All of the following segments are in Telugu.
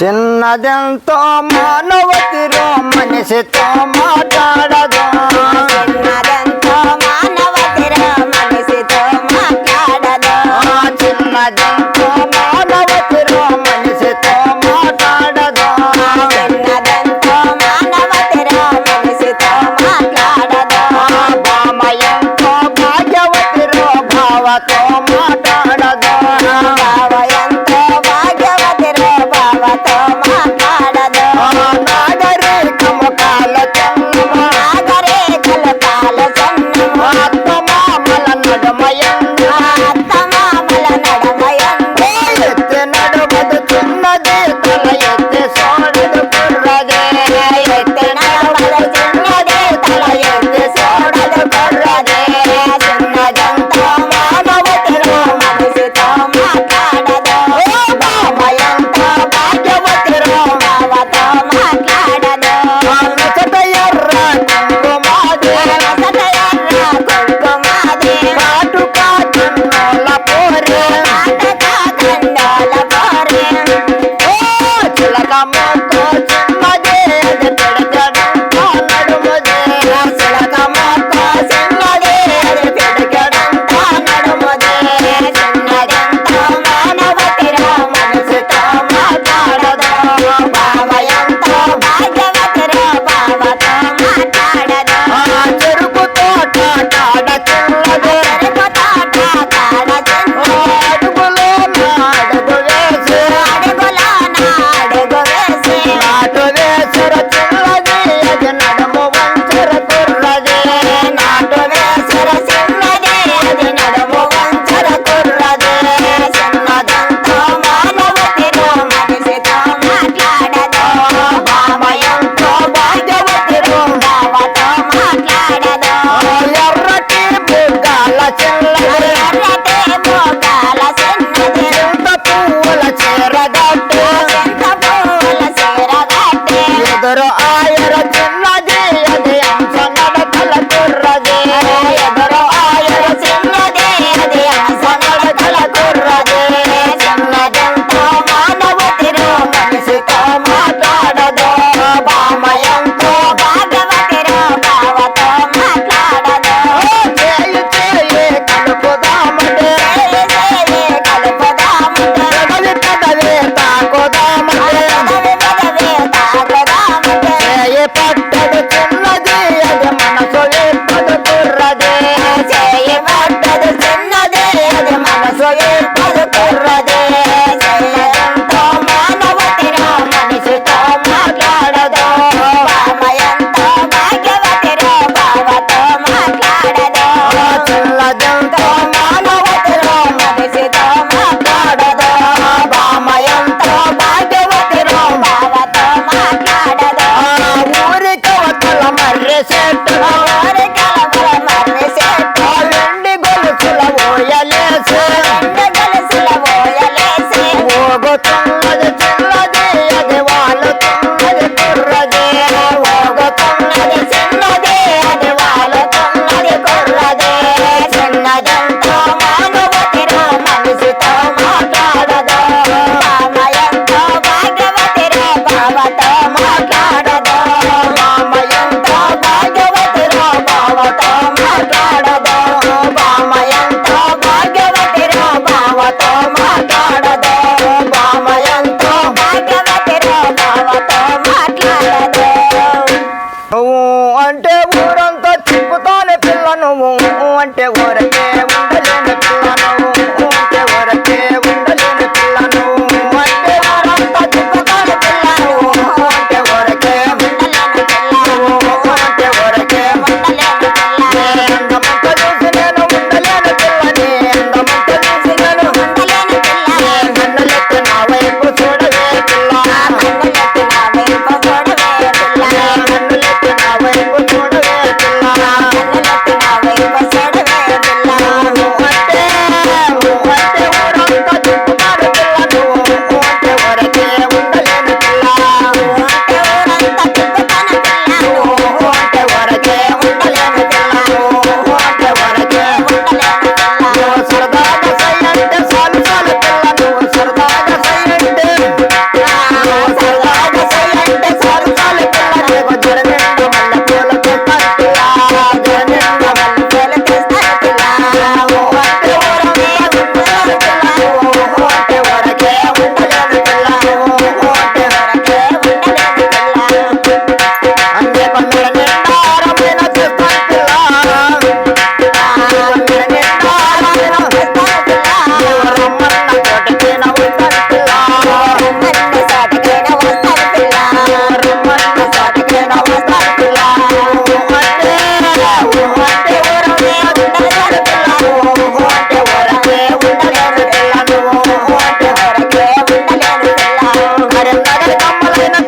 చిన్నదెంతో మానవతిరో మనిషితో మాట్లాడదు? చిన్నదంతో మానవతిరా మనిషితో మాట్లాడదు? చిన్నదెంతో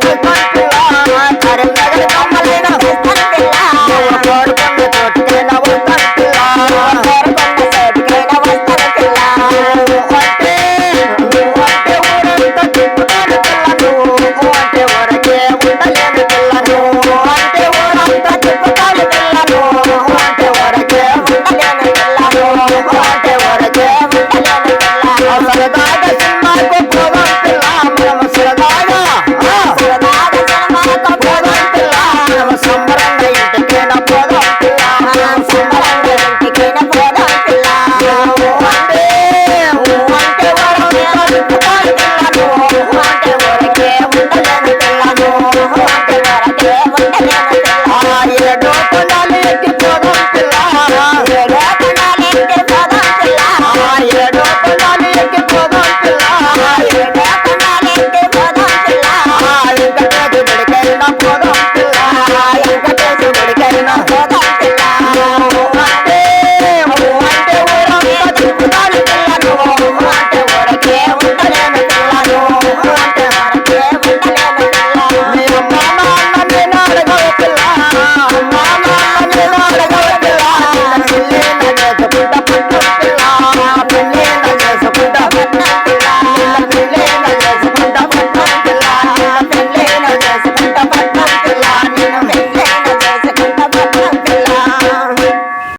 Thank you.